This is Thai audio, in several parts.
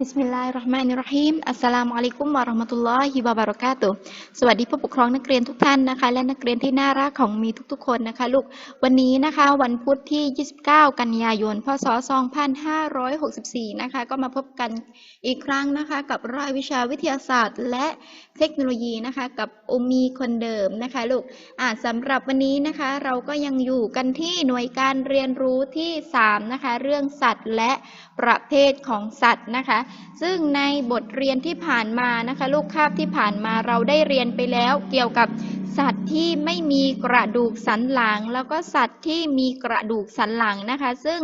บิสมิลลาฮิรเราะห์มานิรเราะฮีมอัสสลามุอะลัยกุมวะเราะห์มะตุลลอฮิวะบะเราะกาตุสวัสดีผู้ปกครองนักเรียนทุกท่านนะคะ และนักเรียนที่น่ารักของมีทุกๆคนนะคะลูก วันนี้นะคะวันพุธที่ 29 กันยายน พศ 2564 นะคะ ก็มาพบกันอีกครั้งนะคะ กับรายวิชาวิทยาศาสตร์ และเทคโนโลยีนะคะ กับอุมีคนเดิมนะคะลูกอ่าสำหรับวันนี้นะคะ เราก็ยังอยู่กันที่หน่วยการเรียนรู้ที่ 3 นะคะ เรื่องสัตว์และประเภทของสัตว์นะคะซึ่งในบทเรียนที่ผ่านมานะคะลูกคาบที่ผ่านมาเราได้เรียนไปแล้วเกี่ยวกับสัตว์ที่ไม่มีกระดูกสันหลัง แล้วก็สัตว์ที่มีกระดูกสันหลังนะคะ ซึ่ง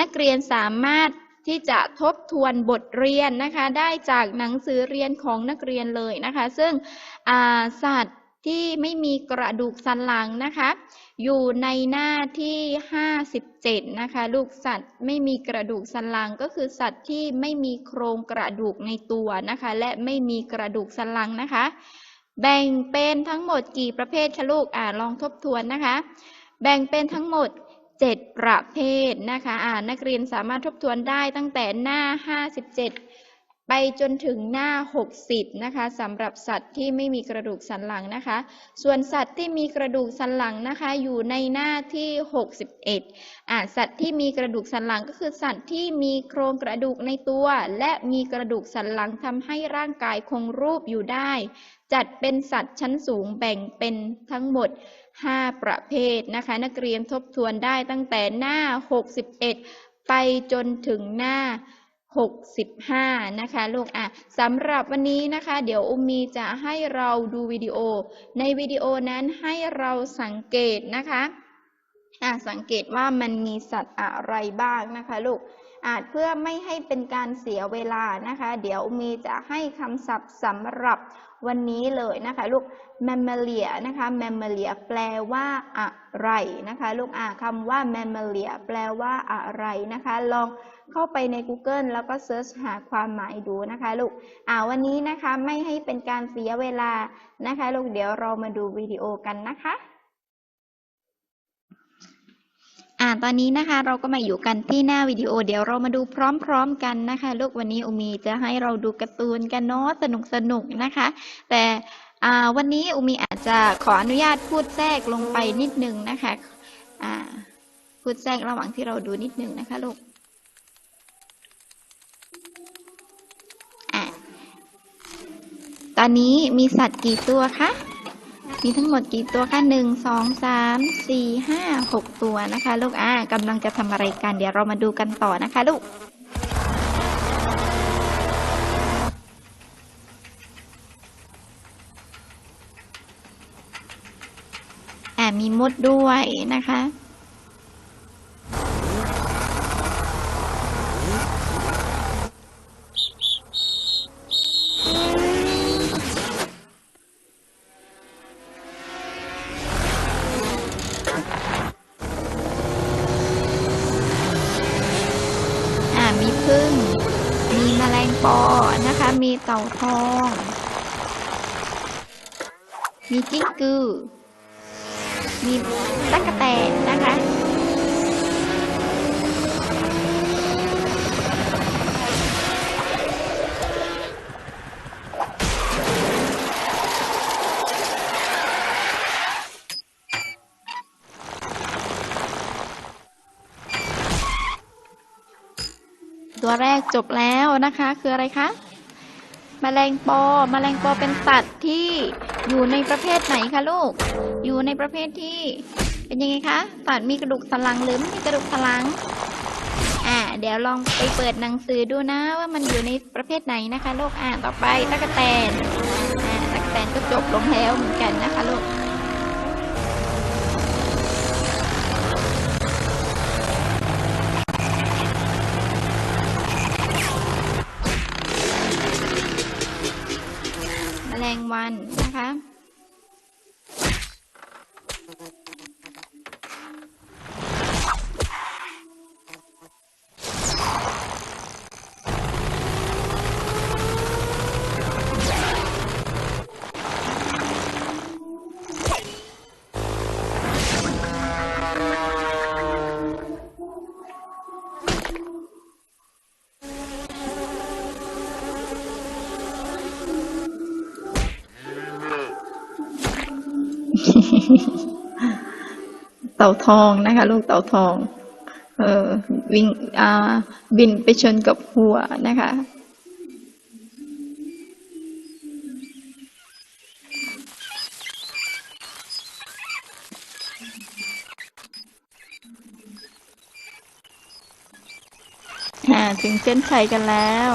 นักเรียนสามารถที่จะทบทวนบทเรียนนะคะ ได้จากหนังสือเรียนของนักเรียนเลยนะคะ ซึ่งสัตว์ ที่ไม่มีกระดูกสันหลังนะคะ อยู่ในหน้าที่ 57 นะคะ ลูกสัตว์ไม่มีกระดูกสันหลังก็คือสัตว์ที่ไม่มีโครงกระดูกในตัวนะคะ และไม่มีกระดูกสันหลังนะคะ แบ่งเป็นทั้งหมดกี่ประเภทคะลูกอ่าลองทบทวนนะคะ แบ่งเป็นทั้งหมด7ประเภทนะคะอ่านักเรียนสามารถทบทวนได้ตั้งแต่หน้า 57 ไปจนถึงหน้า 60 นะคะสำหรับสัตว์ที่ไม่มีกระดูกสันหลังนะคะ ส่วนสัตว์ที่มีกระดูกสันหลังนะคะ อยู่ในหน้าที่ 61อ่าสัตว์ที่มีกระดูกสันหลังก็คือสัตว์ที่มีโครงกระดูกในตัว และมีกระดูกสันหลังทำให้ร่างกายคงรูปอยู่ได้ จัดเป็นสัตว์ชั้นสูงแบ่งเป็นทั้งหมด5 ประเภทนะคะ นักเรียนทบทวนได้ตั้งแต่หน้า 61 ไปจนถึงหน้า 65 นะคะลูกอะสำหรับวันนี้นะคะ เดี๋ยวอุมมีจะให้เราดูวิดีโอ ในวิดีโอนั้นให้เราสังเกตนะคะอะสังเกตว่ามันมีสัตว์อะไรบ้างนะคะลูกอาจเพื่อไม่ให้เป็นการเสียเวลานะคะ เดี๋ยวอุมมีจะให้คำศัพท์สำหรับ วันนี้เลยนะคะลูก mammalia นะคะ mammalia แปลว่าอะไรนะคะลูกอ่าคำว่า mammalia แปลว่าอะไรนะคะ ลองเข้าไปใน Google แล้วก็เซิร์ชหาความหมายดูนะคะลูกอ่าวันนี้นะคะไม่ให้เป็นการเสียเวลานะคะลูกเดี๋ยวเรามาดูวิดีโอกันนะคะ อ่าตอนนี้นะคะเราก็มาอยู่กันที่หน้าวิดีโอ เดี๋ยวเรามาดูพร้อมๆกันนะคะ ลูกวันนี้อุมีจะให้เราดูการ์ตูนกันเนาะสนุกสนุกๆนะคะ แต่อ่าวันนี้อุมีอาจจะขออนุญาตพูดแทรกลงไปนิดนึงนะคะอ่าพูดแทรกระหว่างที่เราดูนิดนึงนะคะลูกอะตอนนี้มีสัตว์กี่ตัวคะ มีทั้งหมดกี่ตัวคะหนึ่งสองสามสี่ห้าหกตัวนะคะ ลูกอ่ากำลังจะทำอะไรกัน เดี๋ยวเรามาดูกันต่อนะคะลูกอ่ามีมดด้วยนะคะ มีจิ้งกือ มีตั๊กแตนนะคะตัวแรกจบแล้วนะคะ คืออะไรคะแมลงปอแมลงปอเป็นสัตว์ที่ อยู่ในประเภทไหนคะลูก อยู่ในประเภทที่เป็นยังไงคะสัตว์มีกระดูกสันหลังหรือไม่มีกระดูกสันหลัง อ่า เดี๋ยวลองไปเปิดหนังสือดูนะว่ามันอยู่ในประเภทไหนนะคะลูกอ่าต่อไปตะกแตน อ่าตะกแตนก็จบลงแล้วเหมือนกันนะคะ แมลงวันนะคะาทองนะคะ ลูกเต่าทอง เออวิ่งอ่าบินไปชนกับหัวนะคะถึงเส้นชัยกันแล้ว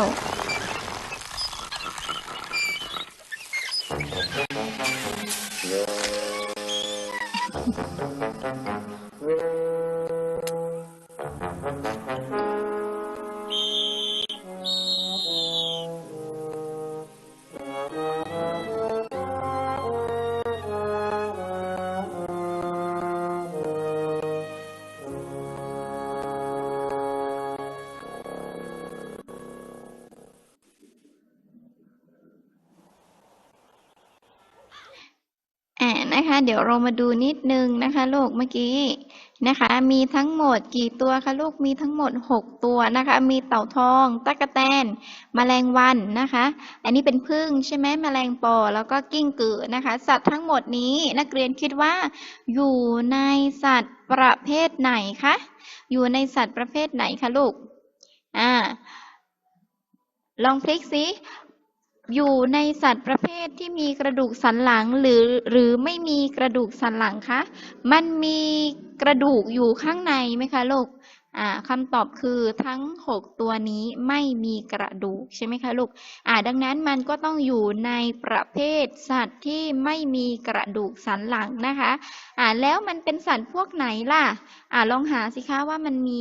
เดี๋ยวเรามาดูนิดนึงนะคะลูกเมื่อกี้นะคะ มีทั้งหมดกี่ตัวคะลูกมีทั้งหมดหกตัวนะคะ มีเต่าทองตั๊กแตนแมลงวันนะคะ อันนี้เป็นผึ้งใช่ไหมแมลงปอแล้วก็กิ้งกือนะคะ สัตว์ทั้งหมดนี้นักเรียนคิดว่า อยู่ในสัตว์ประเภทไหนคะอยู่ในสัตว์ประเภทไหนคะลูกอ่าลองพลิกสิ อยู่ในสัตว์ประเภทที่มีกระดูกสันหลังหรือหรือไม่มีกระดูกสันหลังคะ มันมีกระดูกอยู่ข้างในไหมคะลูกอ่าคำตอบคือทั้งหกตัวนี้ไม่มีกระดูกใช่ไหมคะลูกอ่าดังนั้นมันก็ต้องอยู่ในประเภทสัตว์ที่ไม่มีกระดูกสันหลังนะคะอ่าแล้วมันเป็นสัตว์พวกไหนล่ะอ่าลองหาสิคะว่ามันมี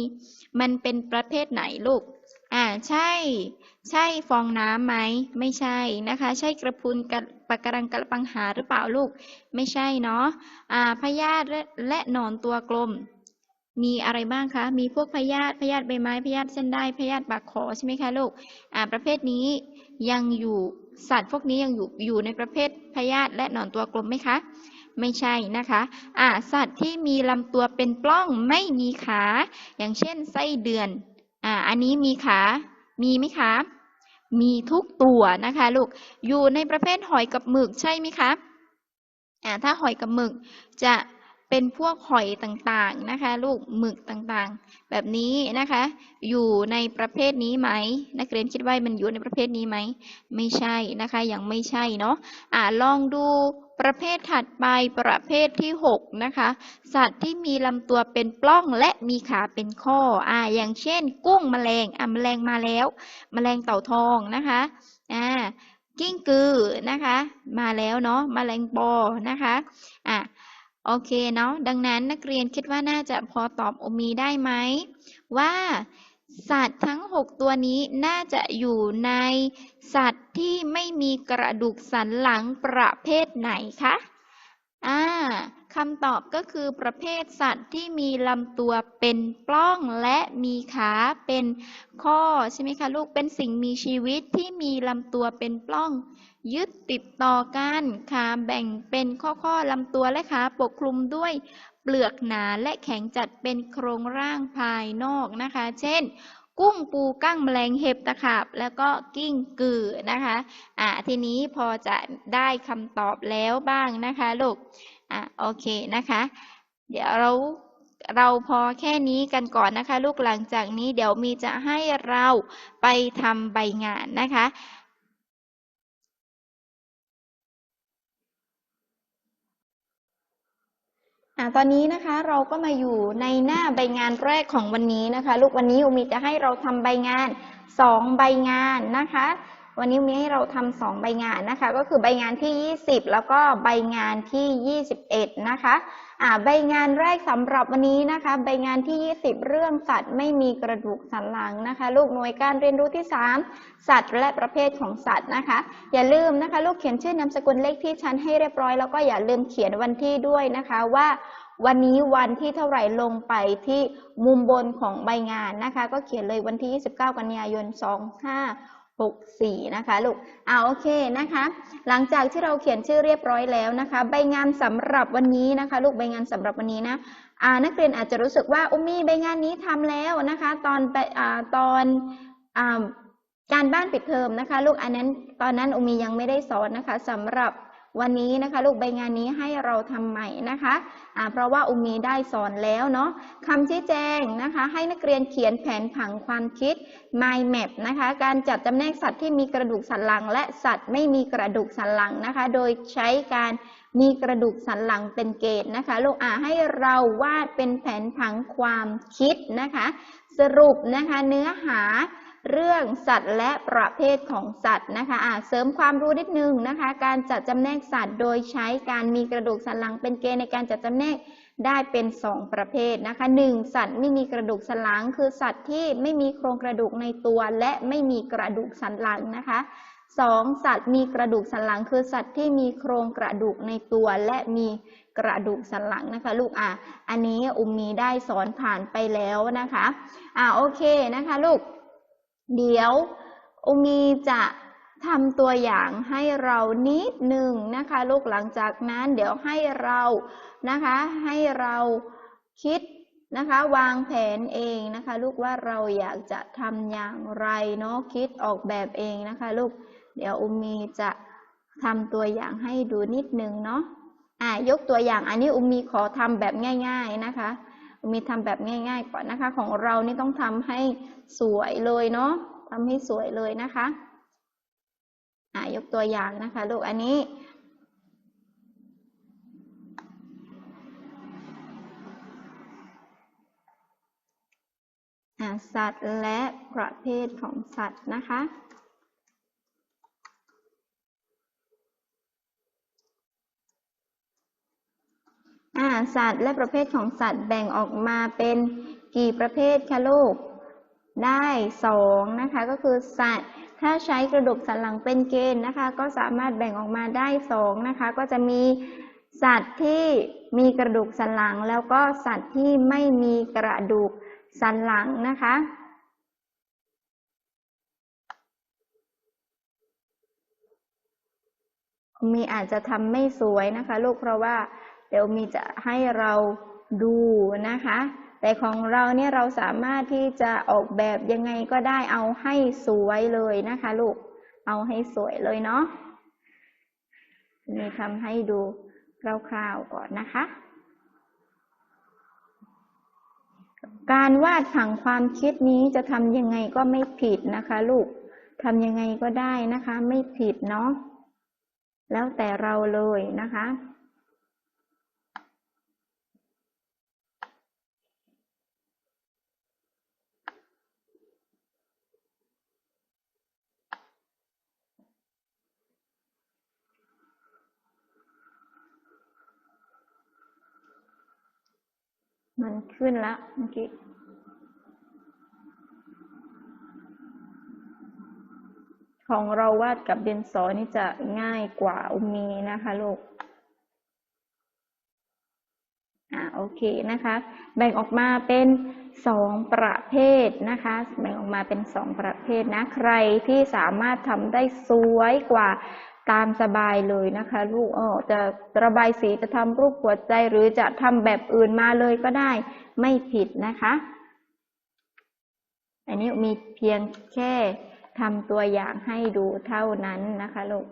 มันเป็นประเภทไหนลูก อ่าใช่ ใช่ฟองน้ำไหมไม่ใช่นะคะ ใช่กระพุนกระปะการังกระปังหาหรือเปล่าลูก ไม่ใช่เนาะอ่าพยาธิและและหนอนตัวกลม มีอะไรบ้างคะ มีพวกพยาธิพยาธิใบไม้พยาธิเส้นได้พยาธิปากขอใช่ไหมคะลูกอ่าประเภทนี้ยังอยู่สัตว์พวกนี้ยังอยู่อยู่ในประเภทพยาธิและหนอนตัวกลมไหมคะ ไม่ใช่นะคะอ่าสัตว์ที่มีลำตัวเป็นปล้องไม่มีขา อย่างเช่นไส้เดือน อ่า อันนี้มีขา มีไหมคะ มีทุกตัวนะคะลูก อยู่ในประเภทหอยกับหมึกใช่ไหมคะ อ่า ถ้าหอยกับหมึกจะ เป็นพวกหอยต่างๆนะคะลูกหมึกต่างๆ แบบนี้นะคะ อยู่ในประเภทนี้ไหมนักเรียนคิดว่ามันอยู่ในประเภทนี้ไหมไม่ใช่นะคะยังไม่ใช่เนาะอ่าลองดูประเภทถัดไปประเภทที่หกนะคะ สัตว์ที่มีลำตัวเป็นปล้องและมีขาเป็นข้ออ่าอย่างเช่น กุ้งแมลงอ่าแมลงมาแล้ว แมลงเต่าทองนะคะอ่ากิ้งกือนะคะ มาแล้วเนาะแมลงปอนะคะอะ โอเคเนาะ ดังนั้นนักเรียนคิดว่าน่าจะพอตอบโอมีได้ไหม ว่าสัตว์ทั้งหกตัวนี้น่าจะอยู่ในสัตว์ที่ไม่มีกระดูกสันหลังประเภทไหนคะ อ่า คำตอบก็คือประเภทสัตว์ที่มีลำตัวเป็นปล้องและมีขาเป็นข้อใช่ไหมคะลูกเป็นสิ่งมีชีวิตที่มีลำตัวเป็นปล้อง ยึดติดต่อกันขาแบ่งเป็นข้อๆลำตัวและขาปกคลุมด้วยเปลือกหนาและแข็งจัดเป็นโครงร่างภายนอกนะคะ เช่น กุ้งปูกั้งแมลงเห็บตะขาบ แล้วก็กิ้งกือนะคะ อ่าทีนี้พอจะได้คำตอบแล้วบ้างนะคะลูก อะโอเคนะคะ เดี๋ยวเราเราพอแค่นี้กันก่อนนะคะ ลูกหลังจากนี้เดี๋ยวมีจะให้เราไปทำใบงานนะคะอ่าตอนนี้นะคะเราก็มาอยู่ในหน้าใบงานแรกของวันนี้นะคะ ลูกวันนี้อุมีจะให้เราทำใบงานสองใบงานนะคะ วันนี้มีให้เราทำสองใบงานนะคะ ก็คือใบงานที่ 20 แล้วก็ใบงานที่ 21 นะคะอ่าใบงานแรกสำหรับวันนี้นะคะ ใบงานที่ 20 เรื่องสัตว์ไม่มีกระดูกสันหลังนะคะ ลูกหน่วยการเรียนรู้ที่ 3 สัตว์และประเภทของสัตว์นะคะ อย่าลืมนะคะ ลูกเขียนชื่อนามสกุลเลขที่ชั้นให้เรียบร้อยแล้วก็อย่าลืมเขียนวันที่ด้วยนะคะว่าวันนี้วันที่เท่าไหร่ลงไปที่มุมบนของใบงานนะคะ ก็เขียนเลยวันที่ 29 กันยายน 64 นะคะลูกอ่าโอเคนะคะ หลังจากที่เราเขียนชื่อเรียบร้อยแล้วนะคะ ใบงานสำหรับวันนี้นะคะ ลูกใบงานสำหรับวันนี้นะอ่านักเรียนอาจจะรู้สึกว่าอุ้มมีใบงานนี้ทำแล้วนะคะ ตอนไปอ่าตอนอ่าการบ้านปิดเทอมนะคะ ลูกอันนั้นตอนนั้นอุมียังไม่ได้สอนนะคะสำหรับ วันนี้นะคะลูกใบงานนี้ให้เราทำใหม่นะคะอ่าเพราะว่าอุมีได้สอนแล้วเนาะคำชี้แจงนะคะ ให้นักเรียนเขียนแผนผังความคิด mind map นะคะ การจัดจำแนกสัตว์ที่มีกระดูกสันหลัง และสัตว์ไม่มีกระดูกสันหลังนะคะ โดยใช้การมีกระดูกสันหลังเป็นเกณฑ์นะคะลูกอ่าให้เราวาดเป็นแผนผังความคิดนะคะ สรุปนะคะเนื้อหา เรื่องสัตว์และประเภทของสัตว์นะคะอาเสริมความรู้นิดนึงนะคะ การจัดจำแนกสัตว์ โดยใช้การมีกระดูกสันหลังเป็นเกณฑ์ในการจัดจำแนกได้เป็น 2 ประเภทนะคะหนึ่งสัตว์ไม่มีกระดูกสันหลัง คือสัตว์ที่ไม่มีโครงกระดูกในตัวและไม่มีกระดูกสันหลังนะคะสองสัตว์มีกระดูกสันหลัง คือสัตว์ที่มีโครงกระดูกในตัวและมีกระดูกสันหลังนะคะ ลูกอะอันนี้อุมมีได้สอนผ่านไปแล้วนะคะอ่าโอเคนะคะ ลูก เดี๋ยวอุมีจะทำตัวอย่างให้เรานิดหนึ่งนะคะ ลูกหลังจากนั้นเดี๋ยวให้เรานะคะ ให้เราคิดนะคะ วางแผนเองนะคะ ลูกว่าเราอยากจะทำอย่างไรเนาะคิดออกแบบเองนะคะ ลูกเดี๋ยวอุมีจะทำตัวอย่างให้ดูนิดหนึ่งเนาะอ่ายกตัวอย่างอันนี้อุมีขอทำแบบง่าย ๆนะคะ มีทำแบบง่าย ๆ ก่อนนะคะ ของเรานี่ต้องทำให้สวยเลยเนาะทำให้สวยเลยนะคะอ่ายกตัวอย่างนะคะ ลูกอันนี้อ่าสัตว์และประเภทของสัตว์นะคะ อ่าสัตว์และประเภทของสัตว์แบ่งออกมาเป็นกี่ประเภทคะลูก ได้สองนะคะก็คือสัตว์ถ้าใช้กระดูกสันหลังเป็นเกณฑ์นะคะ ก็สามารถแบ่งออกมาได้สองนะคะ ก็จะมีสัตว์ที่มีกระดูกสันหลัง แล้วก็สัตว์ที่ไม่มีกระดูกสันหลังนะคะมีอาจจะทำไม่สวยนะคะ ลูกเพราะว่า เดี๋ยวมีจะให้เราดูนะคะ แต่ของเราเนี่ยเราสามารถที่จะออกแบบยังไงก็ได้เอาให้สวยเลยนะคะลูก เอาให้สวยเลยเนาะมีทำให้ดูคร่าวๆก่อนนะคะ การวาดผังความคิดนี้จะทำยังไงก็ไม่ผิดนะคะลูกทำยังไงก็ได้นะคะ ไม่ผิดเนาะแล้วแต่เราเลยนะคะ มันขึ้นแล้วเมื่อกี้ของเราวาดกับดินสอนี่จะง่ายกว่าอุมีนะคะลูก อ่าโอเคนะคะ แบ่งออกมาเป็นสองประเภทนะคะ แบ่งออกมาเป็นสองประเภทนะ ใครที่สามารถทำได้สวยกว่า ตามสบายเลยนะคะ ลูกอ๋อจะระบายสีจะทำรูปหัวใจหรือจะทำแบบอื่นมาเลยก็ได้ ไม่ผิดนะคะ อันนี้มีเพียงแค่ทำตัวอย่างให้ดูเท่านั้นนะคะลูก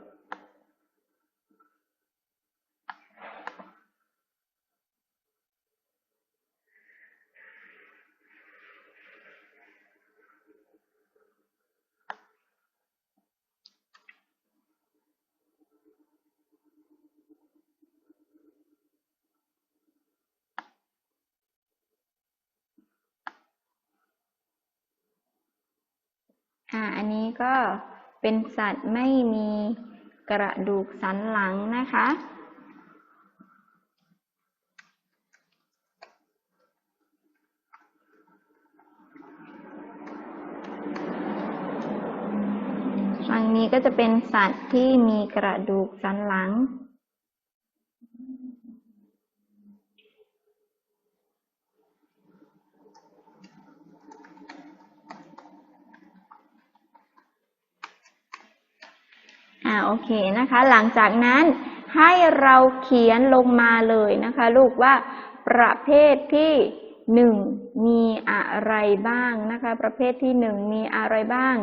อ่าอันนี้ก็เป็นสัตว์ไม่มีกระดูกสันหลังนะคะ ฝั่งนี้ก็จะเป็นสัตว์ที่มีกระดูกสันหลัง อ่าโอ เคนะคะ หลังจากนั้นให้เราเขียนลงมาเลยนะคะ ลูกว่าประเภทที่หนึ่งมีอะไรบ้างนะคะ ประเภทที่หนึ่งมีอะไรบ้าง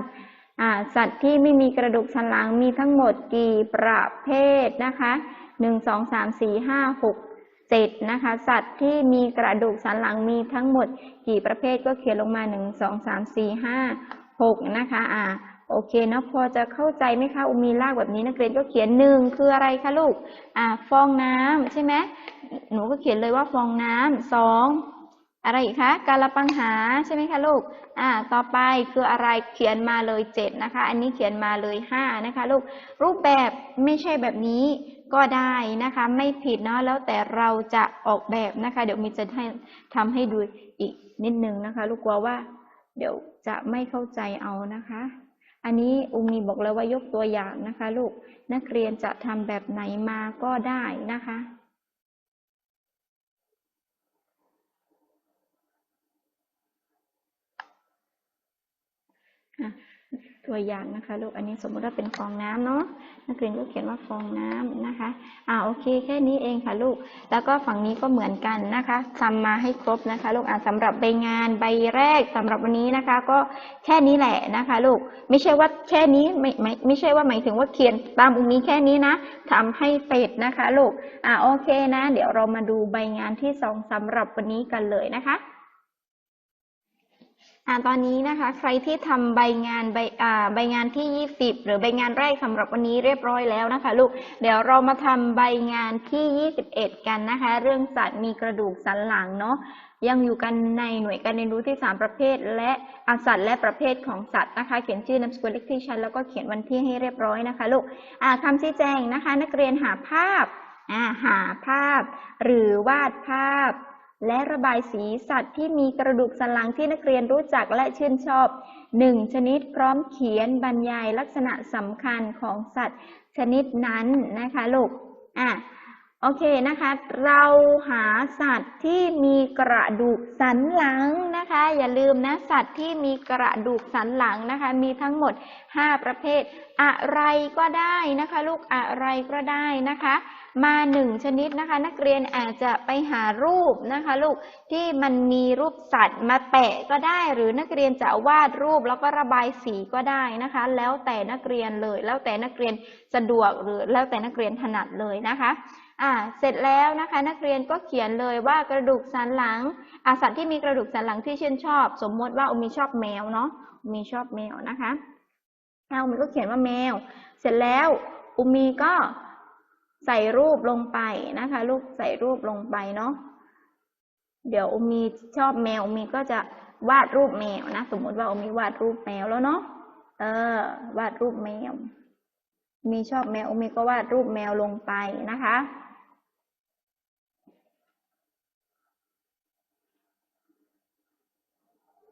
สัตว์ที่ไม่มีกระดูกสันหลังมีทั้งหมดกี่ประเภทนะคะหนึ่งสองสามสี่ห้าหกเจ็ดนะคะ สัตว์ที่มีกระดูกสันหลังมีทั้งหมด กี่ประเภทก็เขียนลงมาหนึ่งสองสามสี่ห้าหกนะคะอ่า โอเคนะพอจะเข้าใจไหมคะอุมีลากแบบนี้นักเรียนก็เขียนหนึ่งคืออะไรคะลูกอ่าฟองน้ำใช่ไหมหนูก็เขียนเลยว่าฟองน้ำสองอะไรอีกคะกาลปังหาใช่ไหมคะลูกอ่าต่อไปคืออะไรเขียนมาเลยเจ็ดนะคะ อันนี้เขียนมาเลยห้านะคะลูกรูปแบบไม่ใช่แบบนี้ก็ได้นะคะ ไม่ผิดเนาะแล้วแต่เราจะออกแบบนะคะ เดี๋ยวมีจะให้ทำให้ดูอีกนิดนึงนะคะ ลูกกลัวว่า เดี๋ยวจะไม่เข้าใจเอานะคะ อันนี้อุมีบอกแล้วว่ายกตัวอย่างนะคะ ลูกนักเรียนจะทำแบบไหนมาก็ได้นะคะอะ ตัวอย่างนะคะลูกอันนี้สมมติว่าเป็นฟองน้ำเนาะนักเรียนก็เขียนว่าฟองน้ำนะคะอ่าโอเคแค่นี้เองค่ะลูก แล้วก็ฝั่งนี้ก็เหมือนกันนะคะทำมาให้ครบนะคะ ลูกอ่าสำหรับใบงานใบแรกสำหรับวันนี้นะคะ ก็แค่นี้แหละนะคะ ลูกไม่ใช่ว่าแค่นี้ไม่ไม่ไม่ใช่ว่าหมายถึงว่าเขียนตามอุมีแค่นี้นะทำให้เสร็จนะคะ ลูกอ่าโอเคนะ เดี๋ยวเรามาดูใบงานที่สองสำหรับวันนี้กันเลยนะคะ ตอนนี้นะคะ ใครที่ทำใบงานใบใบงานที่ยี่สิบหรือใบงานแรกสำหรับวันนี้เรียบร้อยแล้วนะคะ ลูก เดี๋ยวเรามาทำใบงานที่ยี่สิบเอ็ดกันนะคะ เรื่องสัตว์มีกระดูกสันหลังเนาะยังอยู่กันในหน่วยการเรียนรู้ที่สามประเภท และอาสัตว์และประเภทของสัตว์นะคะ เขียนชื่อนามสกุลเลขที่ชั้นแล้วก็เขียนวันที่ให้เรียบร้อยนะคะ ลูกอ่าคำชี้แจงนะคะ นักเรียนหาภาพหาภาพ หรือวาดภาพ และระบายสีสัตว์ที่มีกระดูกสันหลังที่นักเรียนรู้จักและชื่นชอบหนึ่งชนิดพร้อมเขียนบรรยายลักษณะสำคัญของสัตว์ชนิดนั้นนะคะลูกอะโอเคนะคะ เราหาสัตว์ที่มีกระดูกสันหลังนะคะ อย่าลืมนะสัตว์ที่มีกระดูกสันหลังนะคะ มีทั้งหมด 5 ประเภท อะไรก็ได้นะคะ ลูกอะไรก็ได้นะคะ มาหนึ่งชนิดนะคะ นักเรียนอาจจะไปหารูปนะคะ ลูกที่มันมีรูปสัตว์มาแปะก็ได้ หรือนักเรียนจะวาดรูปแล้วก็ระบายสีก็ได้นะคะ แล้วแต่นักเรียนเลย แล้วแต่นักเรียนสะดวกหรือแล้วแต่นักเรียนถนัดเลยนะคะอ่าเสร็จแล้วนะคะนักเรียนก็เขียนเลยว่ากระดูกสันหลังอาสัตว์ที่มีกระดูกสันหลังที่ชื่นชอบ สมมติว่าอุมีชอบแมวเนาะมีชอบแมวนะคะเอาอุมีก็เขียนว่าแมว เสร็จแล้วอุมีก็ ใส่รูปลงไปนะคะลูกใส่รูปลงไปเนาะเดี๋ยวอมีชอบแมวอมีก็จะวาดรูปแมวนะสมมติว่าอมีวาดรูปแมวแล้วเนาะเออ วาดรูปแมว มีชอบแมวอมีก็วาดรูปแมวลงไปนะคะ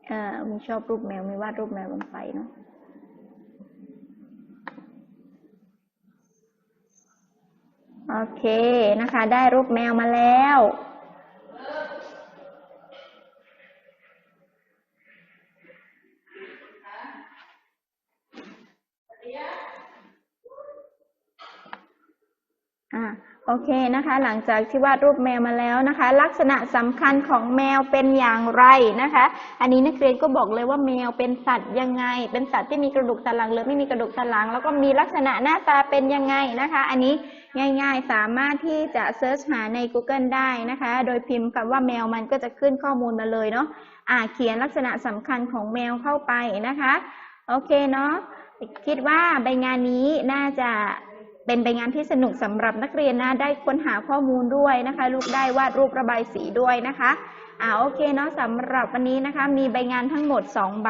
เออมีชอบรูปแมวมีวาดรูปแมวลงไปเนาะ โอเคนะคะ ได้รูปแมวมาแล้ว อ่า โอเคนะคะ หลังจากที่วาดรูปแมวมาแล้วนะคะ ลักษณะสำคัญของแมวเป็นอย่างไรนะคะ อันนี้นักเรียนก็บอกเลยว่าแมวเป็นสัตว์ยังไง เป็นสัตว์ที่มีกระดูกสันหลังหรือไม่มีกระดูกสันหลัง แล้วก็มีลักษณะหน้าตาเป็นยังไงนะคะ อันนี้ง่าย ๆ สามารถที่จะเซิร์ชหาใน Google ได้นะคะ โดยพิมพ์คำว่าแมวมันก็จะขึ้นข้อมูลมาเลยเนาะอ่าเขียนลักษณะสำคัญของแมวเข้าไปนะคะ โอเคเนาะคิดว่าใบงานนี้น่าจะ เป็นใบงานที่สนุกสำหรับนักเรียนนะได้ค้นหาข้อมูลด้วยนะคะ ลูกได้วาดรูประบายสีด้วยนะคะอ่าโอเคเนาะสำหรับวันนี้นะคะ มีใบงานทั้งหมด 2 ใบ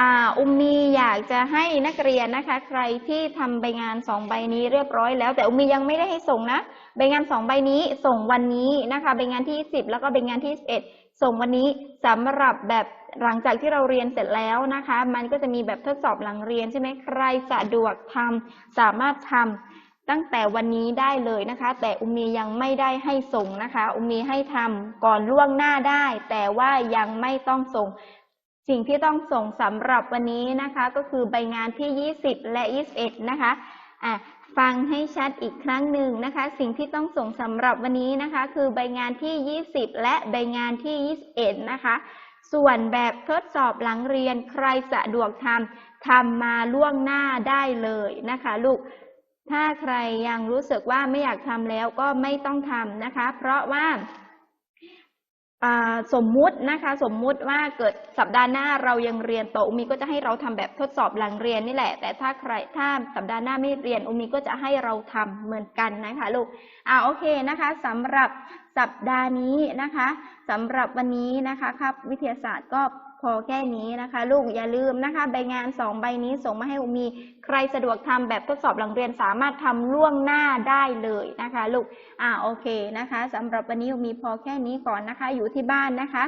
อ่าอุมมีอยากจะให้นักเรียนนะคะ ใครที่ทำใบงาน 2 ใบนี้เรียบร้อยแล้ว แต่อุมมียังไม่ได้ให้ส่งนะใบงาน 2 ใบนี้ส่งวันนี้นะคะใบงานที่ 10 แล้วก็ใบงานที่ 11 ส่งวันนี้สำหรับแบบหลังจากที่เราเรียนเสร็จแล้วนะคะ มันก็จะมีแบบทดสอบหลังเรียนใช่ไหมใครสะดวกทำสามารถทำตั้งแต่วันนี้ได้เลยนะคะ แต่อุมมียังไม่ได้ให้ส่งนะคะ อุมมีให้ทำก่อนล่วงหน้าได้ แต่ว่ายังไม่ต้องส่ง สิ่งที่ต้องส่งสำหรับวันนี้นะคะ ก็คือใบงานที่ 20 และ 21 นะคะ อะฟังให้ชัดอีกครั้งหนึ่งนะคะ สิ่งที่ต้องส่งสำหรับวันนี้นะคะ คือใบงานที่ 20 และใบงานที่ 21 นะคะ ส่วนแบบทดสอบหลังเรียนใครสะดวกทำทำมาล่วงหน้าได้เลยนะคะ ลูก ถ้าใครยังรู้สึกว่าไม่อยากทำแล้วก็ไม่ต้องทำนะคะ เพราะว่าอ่า สมมุตินะคะสมมุติว่าเกิดสัปดาห์หน้าเรายังเรียนต่ออุมีก็จะให้เราทำแบบทดสอบหลังเรียนนี่แหละ แต่ถ้าใครถ้าสัปดาห์หน้าไม่เรียนอุมีก็จะให้เราทำเหมือนกันนะคะลูกอ่าโอเคนะคะสำหรับสัปดาห์นี้นะคะสำหรับวันนี้นะคะครับวิทยาศาสตร์ก็ อแค่นี้นะคะ ลูกอย่าลืมนะคะ ใบงานสองใบนี้ส่งมาให้อุมี ใครสะดวกทำแบบทดสอบหลังเรียนสามารถทำล่วงหน้าได้เลยนะคะ ลูกอ่าโอเคนะคะสำหรับวันนี้มีพอแค่นี้ก่อนนะคะ อยู่ที่บ้านนะคะ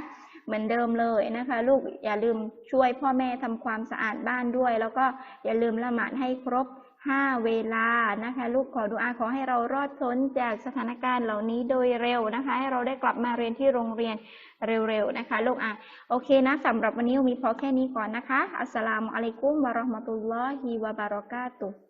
เหมือนเดิมเลยนะคะ ลูกอย่าลืมช่วยพ่อแม่ทำความสะอาดบ้านด้วย แล้วก็อย่าลืมละหมาดให้ครบ ห้าเวลานะคะ ลูกขอดูอาขอให้เรารอดพ้นจากสถานการณ์เหล่านี้โดยเร็วนะคะ ให้เราได้กลับมาเรียนที่โรงเรียนเร็วๆนะคะ ลูกอะโอเคนะสำหรับวันนี้มีพอแค่นี้ก่อนนะคะ อัสสลามุอะลัยกุมวะราะห์มะตุลลอฮิวะบารอกาตุ